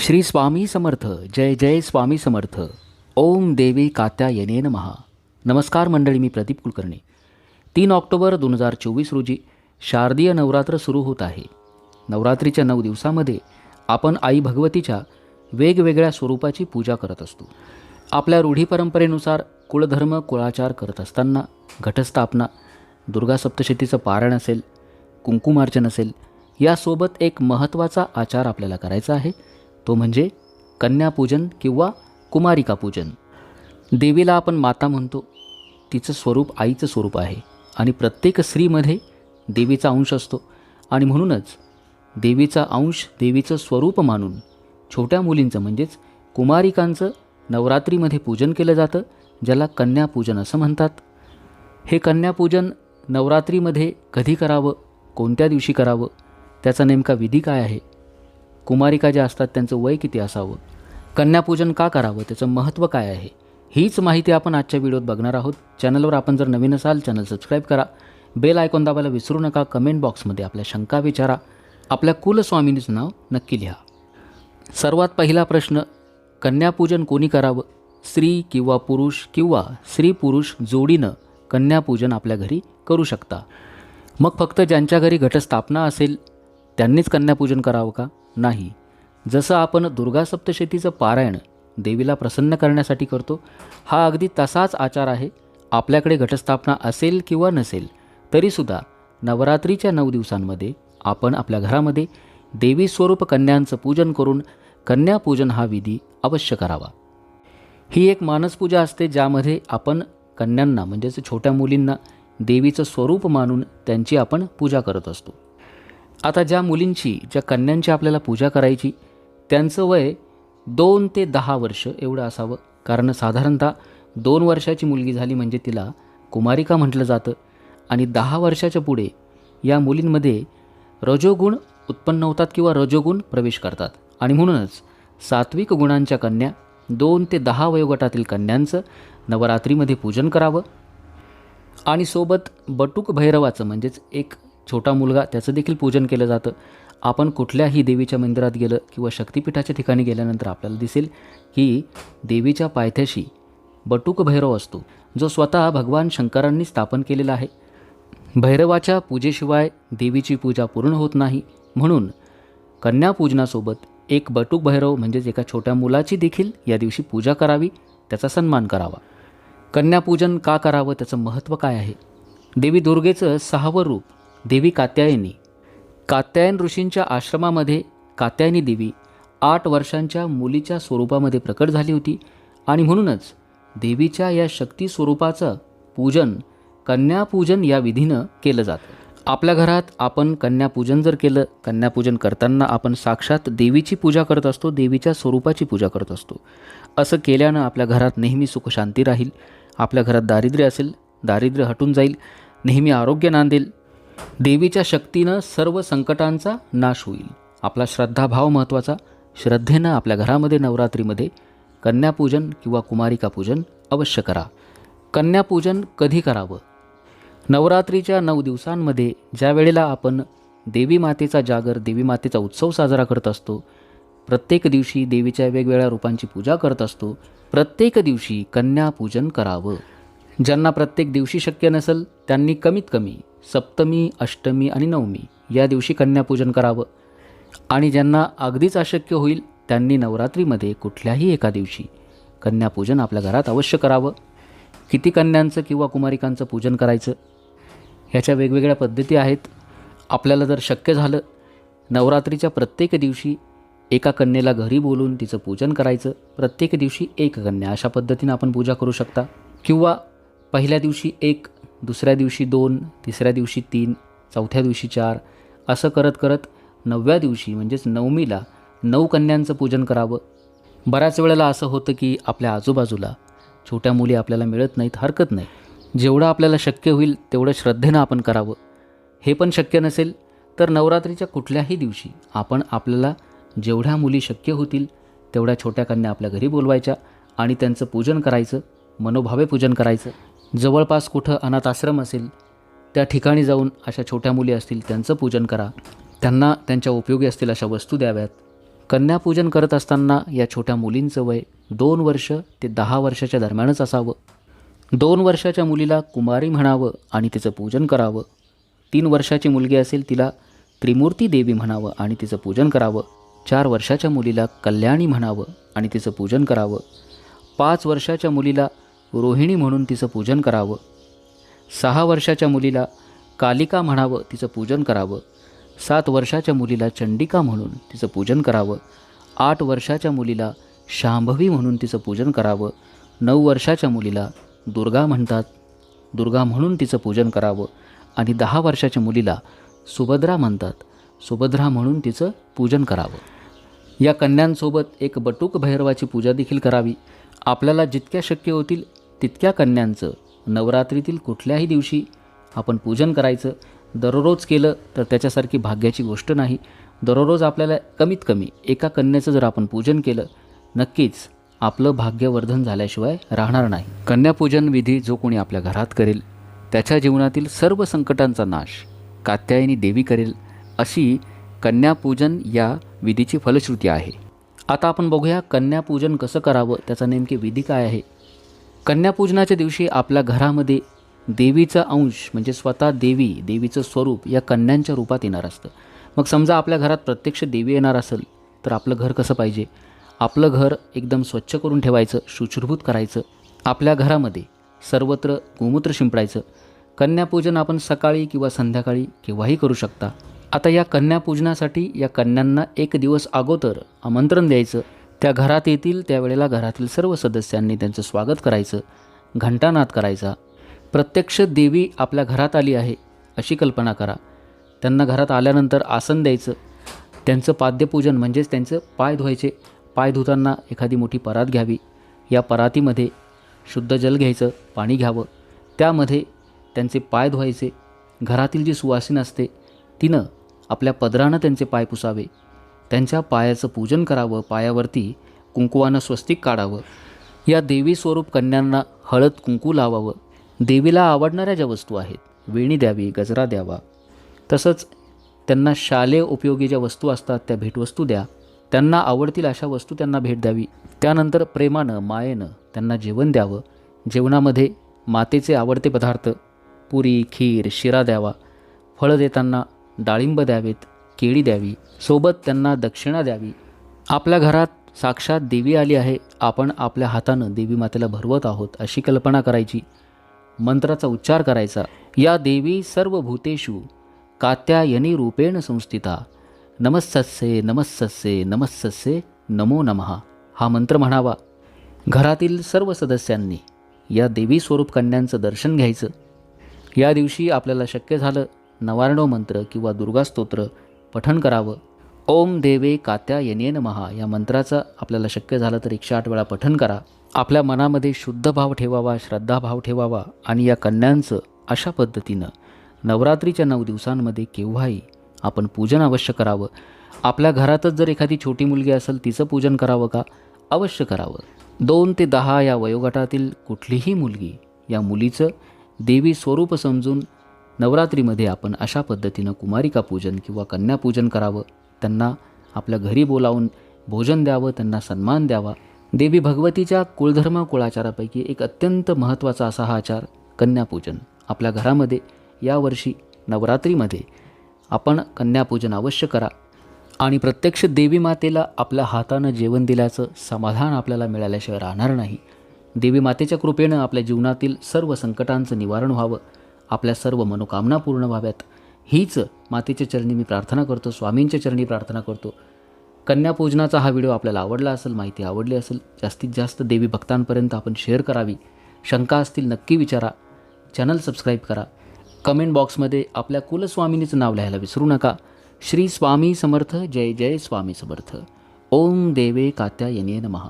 श्री स्वामी समर्थ जय जय स्वामी समर्थ. ओम देवी कात्यायने महा नमस्कार मंडळी मी प्रदीप कुलकर्णी. तीन ऑक्टोबर दोन हजार चोवीस रोजी शारदीय नवरात्र सुरू होत आहे. नवरात्रीच्या नऊ दिवसामध्ये आपण आई भगवतीच्या वेगवेगळ्या स्वरूपाची पूजा करत असतो. आपल्या रूढी परंपरेनुसार कुळधर्म कुळाचार करत असताना घटस्थापना दुर्गा सप्तशतीचं पारण असेल कुंकुमार्चन असेल यासोबत एक महत्त्वाचा आचार आपल्याला करायचा आहे. तो म्हणजे कन्यापूजन किंवा कुमारिका पूजन देवीला आपण माता म्हणतो. तिचं स्वरूप आईचं स्वरूप आहे आणि प्रत्येक स्त्रीमध्ये देवीचा अंश असतो. आणि म्हणूनच देवीचा अंश देवीचं स्वरूप मानून छोट्या मुलींचं म्हणजेच कुमारिकांचं नवरात्रीमध्ये पूजन केलं जातं ज्याला कन्यापूजन असं म्हणतात. हे कन्यापूजन नवरात्रीमध्ये कधी करावं कोणत्या दिवशी करावं त्याचा नेमका विधी काय आहे कुमारिका ज्या असतात त्यांचं वय किती असावं? कन्यापूजन का करावं? त्याचं महत्त्व काय आहे? हीच माहिती आपण आजच्या व्हिडिओत बघणार आहोत. चॅनलवर आपण जर नवीन असाल चॅनल सबस्क्राईब करा. बेल आयकॉन दाबायला विसरू नका. कमेंट बॉक्समध्ये आपल्या शंका विचारा. आपल्या कुलस्वामिनीचं नाव नक्की लिहा. सर्वात पहिला प्रश्न कन्यापूजन कोणी करावं? स्त्री किंवा पुरुष किंवा स्त्री पुरुष जोडीनं कन्यापूजन आपल्या घरी करू शकता. मग फक्त ज्यांच्या घरी घटस्थापना असेल त्यांनीच कन्यापूजन करावं का? नाही. जसं आपण दुर्गा सप्तशतीचं पारायण देवीला प्रसन्न करण्यासाठी करतो हा अगदी तसाच आचार आहे. आपल्याकडे घटस्थापना असेल किंवा नसेल तरीसुद्धा नवरात्रीच्या नऊ दिवसांमध्ये आपण आपल्या घरामध्ये देवी स्वरूप कन्यांचं पूजन करून कन्यापूजन हा विधी अवश्य करावा. ही एक मानसपूजा असते ज्यामध्ये आपण कन्यांना म्हणजेच छोट्या मुलींना देवीचं स्वरूप मानून त्यांची आपण पूजा करत असतो. आता ज्या मुलींची ज्या कन्यांची आपल्याला पूजा करायची त्यांचं वय दोन ते दहा वर्ष एवढं असावं. कारण साधारणतः दोन वर्षाची मुलगी झाली म्हणजे तिला कुमारिका म्हटलं जातं. आणि दहा वर्षाच्या पुढे या मुलींमध्ये रजोगुण उत्पन्न होतात किंवा रजोगुण प्रवेश करतात. आणि म्हणूनच सात्विक गुणांच्या कन्या दोन ते दहा वयोगटातील कन्यांचं नवरात्रीमध्ये पूजन करावं. आणि सोबत बटूक भैरवाचं म्हणजेच एक छोटा मुलगा त्याचं देखील पूजन केलं जातं. आपण कुठल्याही देवीच्या मंदिरात गेलं किंवा शक्तिपीठाच्या ठिकाणी गेल्यानंतर आपल्याला दिसेल की देवीच्या पायथ्याशी बटूक भैरव असतो जो स्वतः भगवान शंकरांनी स्थापन केलेला आहे. भैरवाच्या पूजेशिवाय देवीची पूजा पूर्ण होत नाही. म्हणून कन्यापूजनासोबत एक बटूक भैरव म्हणजेच एका छोट्या मुलाची देखील या दिवशी पूजा करावी त्याचा सन्मान करावा. कन्यापूजन का करावं त्याचं महत्त्व काय आहे? देवी दुर्गेचं सहावं रूप देवी कात्यायनी. कात्यायन ऋषींच्या आश्रमामध्ये कात्यायनी देवी आठ वर्षांच्या मुलीच्या स्वरूपामध्ये प्रकट झाली होती आणि म्हणूनच देवीच्या या शक्ती स्वरूपाचं पूजन कन्यापूजन या विधीनं केलं जातं. आपल्या घरात आपण कन्यापूजन जर केलं कन्यापूजन करताना आपण साक्षात देवीची पूजा करत असतो देवीच्या स्वरूपाची पूजा करत असतो. असं केल्यानं आपल्या घरात नेहमी सुखशांती राहील आपल्या घरात दारिद्र्य असेल दारिद्र्य हटून जाईल नेहमी आरोग्य नांदेल देवीच्या शक्तीनं सर्व संकटांचा नाश होईल. आपला श्रद्धाभाव महत्त्वाचा. श्रद्धेनं आपल्या घरामध्ये नवरात्रीमध्ये कन्यापूजन किंवा कुमारिका पूजन अवश्य करा. कन्यापूजन कधी करावं? नवरात्रीच्या नऊ दिवसांमध्ये ज्या वेळेला आपण देवी मातेचा जागर देवी मातेचा उत्सव साजरा करत असतो प्रत्येक दिवशी देवीच्या वेगवेगळ्या रूपांची पूजा करत असतो प्रत्येक दिवशी कन्यापूजन करावं. ज्यांना प्रत्येक दिवशी शक्य नसेल त्यांनी कमीत कमी सप्तमी अष्टमी आणि नवमी या दिवशी कन्यापूजन करावं. आणि ज्यांना अगदीच अशक्य होईल त्यांनी नवरात्रीमध्ये कुठल्याही एका दिवशी कन्यापूजन आपल्या घरात अवश्य करावं. किती कन्यांचं किंवा कुमारिकांचं पूजन करायचं ह्याच्या वेगवेगळ्या पद्धती आहेत. आपल्याला जर शक्य झालं नवरात्रीच्या प्रत्येक दिवशी एका कन्येला घरी बोलून तिचं पूजन करायचं. प्रत्येक दिवशी एक कन्या अशा पद्धतीनं आपण पूजा करू शकता. किंवा पहिल्या दिवशी एक दुसऱ्या दिवशी दोन तिसऱ्या दिवशी तीन चौथ्या दिवशी चार असं करत करत नवव्या दिवशी म्हणजेच नवमीला नऊ कन्यांचं पूजन करावं. बऱ्याच वेळेला असं होतं की आपल्या आजूबाजूला छोट्या मुली आपल्याला मिळत नाहीत हरकत नाही. जेवढं आपल्याला शक्य होईल तेवढं श्रद्धेनं आपण करावं. हे पण शक्य नसेल तर नवरात्रीच्या कुठल्याही दिवशी आपण आपल्याला जेवढ्या मुली शक्य होतील तेवढ्या छोट्या कन्या आपल्या घरी बोलवायच्या आणि त्यांचं पूजन करायचं मनोभावे पूजन करायचं. जवळपास कुठं अनाथ आश्रम असेल त्या ठिकाणी जाऊन अशा छोट्या मुली असतील त्यांचं पूजन करा. त्यांना त्यांच्या उपयोगी असतील अशा वस्तू द्याव्यात. कन्यापूजन करत असताना या छोट्या मुलींचं वय दोन वर्ष ते दहा वर्षाच्या दरम्यानच असावं. दोन वर्षाच्या मुलीला कुमारी म्हणावं आणि तिचं पूजन करावं. तीन वर्षाची मुलगी असेल तिला त्रिमूर्ती देवी म्हणावं आणि तिचं पूजन करावं. चार वर्षाच्या मुलीला कल्याणी म्हणावं आणि तिचं पूजन करावं. पाच वर्षाच्या मुलीला रोहिणी म्हणून तिचं पूजन करावं. सहा वर्षाच्या मुलीला कालिका म्हणावं तिचं पूजन करावं. सात वर्षाच्या मुलीला चंडिका म्हणून तिचं पूजन करावं. आठ वर्षाच्या मुलीला शांभवी म्हणून तिचं पूजन करावं. नऊ वर्षाच्या मुलीला दुर्गा म्हणतात दुर्गा म्हणून तिचं पूजन करावं. आणि दहा वर्षाच्या मुलीला सुभद्रा म्हणतात सुभद्रा म्हणून तिचं पूजन करावं. या कन्यांसोबत एक बटूक भैरवाची पूजा देखील करावी. आपल्याला जितक्या शक्य होतील तितक्या कन्यांचं नवरात्रीतील कुठल्याही दिवशी आपण पूजन करायचं दररोज केलं तर त्याच्यासारखी भाग्याची गोष्ट नाही. दररोज आपल्याला कमीत कमी एका कन्याचं जर आपण पूजन केलं नक्कीच आपलं भाग्यवर्धन झाल्याशिवाय राहणार नाही. कन्यापूजन विधी जो कोणी आपल्या घरात करेल त्याच्या जीवनातील सर्व संकटांचा नाश कात्यायनी देवी करेल अशी कन्यापूजन या विधीची फलश्रुती आहे. आता आपण बघूया कन्यापूजन कसं करावं त्याचा नेमके विधी काय आहे कन्यापूजनाच्या दिवशी आपल्या घरामध्ये देवीचा अंश म्हणजे स्वतः देवी देवीचं स्वरूप या कन्यांच्या रूपात येणार असतं. मग समजा आपल्या घरात प्रत्यक्ष देवी येणार असेल तर आपलं घर कसं पाहिजे? आपलं घर एकदम स्वच्छ करून ठेवायचं शुचिर्भूत करायचं आपल्या घरामध्ये सर्वत्र गोमूत्र शिंपडायचं. कन्यापूजन आपण सकाळी किंवा संध्याकाळी केव्हाही करू शकता. आता या कन्यापूजनासाठी या कन्यांना एक दिवस अगोदर आमंत्रण द्यायचं. त्या घरात येतील त्यावेळेला घरातील सर्व सदस्यांनी त्यांचं स्वागत करायचं घंटानाद करायचा. प्रत्यक्ष देवी आपल्या घरात आली आहे अशी कल्पना करा. त्यांना घरात आल्यानंतर आसन द्यायचं. त्यांचं पाद्यपूजन म्हणजेच त्यांचं पाय धुवायचे. पाय धुताना एखादी मोठी परात घ्यावी. या परातीमध्ये शुद्ध जल घ्यायचं पाणी घ्यावं. त्यामध्ये त्यांचे पाय धुवायचे. घरातील जी सुवासीन असते तिनं आपल्या पदरानं त्यांचे पाय पुसावे. त्यांच्या पायाचं पूजन करावं पायावरती कुंकुवानं स्वस्तिक काढावं. या देवी स्वरूप कन्यांना हळद कुंकू लावावं. देवीला आवडणाऱ्या ज्या वस्तू आहेत वेणी द्यावी गजरा द्यावा. तसंच त्यांना शालेय उपयोगी ज्या वस्तू असतात त्या भेटवस्तू द्या. त्यांना आवडतील अशा वस्तू त्यांना भेट द्यावी. त्यानंतर प्रेमानं मायेनं त्यांना जेवण द्यावं. जेवणामध्ये मातेचे आवडते पदार्थ पुरी खीर शिरा द्यावा. फळं देताना डाळिंब द्यावेत. केळी द्यावी सोबत त्यांना दक्षिणा द्यावी. आपल्या घरात साक्षात देवी आली आहे आपण आपल्या हातानं देवी मातेला भरवत आहोत अशी कल्पना करायची. मंत्राचा उच्चार करायचा या देवी सर्व भूतेषु कात्यायनी रूपेण संस्थिता. नमस्सस्ये नमस्सस्ये नमस्सस्ये नमो नमः. हा मंत्र म्हणावा. घरातील सर्व सदस्यांनी या देवी स्वरूप कन्यांचं दर्शन घ्यायचं. या दिवशी आपल्याला शक्य झालं नवारणव मंत्र किंवा दुर्गास्तोत्र पठण करावं. ओम देवे कात्या यनेन महा या मंत्राचं आपल्याला शक्य झालं तर एकशे आठ वेळा पठण करा. आपल्या मनामध्ये शुद्ध भाव ठेवावा श्रद्धाभाव ठेवावा आणि या कन्यांचं अशा पद्धतीनं नवरात्रीच्या नऊ दिवसांमध्ये केव्हाही आपण पूजन अवश्य करावं. आपल्या घरातच जर एखादी छोटी मुलगी असेल तिचं पूजन करावं का? अवश्य करावं. दोन ते दहा या वयोगटातील कुठलीही मुलगी या मुलीचं देवी स्वरूप समजून नवरात्रीमध्ये आपण अशा पद्धतीनं कुमारिका पूजन किंवा कन्यापूजन करावं. त्यांना आपल्या घरी बोलावून भोजन द्यावं त्यांना सन्मान द्यावा. देवी भगवतीच्या कुळधर्म कुळाचारापैकी एक अत्यंत महत्त्वाचा असा हा आचार कन्यापूजन. आपल्या घरामध्ये यावर्षी नवरात्रीमध्ये आपण कन्यापूजन अवश्य करा. आणि प्रत्यक्ष देवी मातेला आपल्या हातानं जेवण दिल्याचं समाधान आपल्याला मिळाल्याशिवाय राहणार नाही. देवी मातेच्या कृपेनं आपल्या जीवनातील सर्व संकटांचं निवारण व्हावं. आपल्या सर्व मनोकामना पूर्ण व्हाव्यात. हीच मातेच्या चरणी मी प्रार्थना करतो स्वामींच्या चरणी प्रार्थना करतो. कन्यापूजनाचा हा व्हिडिओ आपल्याला आवडला असेल माहिती आवडली असेल जास्तीत जास्त देवी भक्तांपर्यंत आपण शेअर करावी. शंका असतील नक्की विचारा. चॅनल सबस्क्राईब करा. कमेंट बॉक्समध्ये आपल्या कुलस्वामिनीचं नाव लिहायला विसरू नका. श्री स्वामी समर्थ जय जय स्वामी समर्थ. ओम देवे कात्यायने नमहा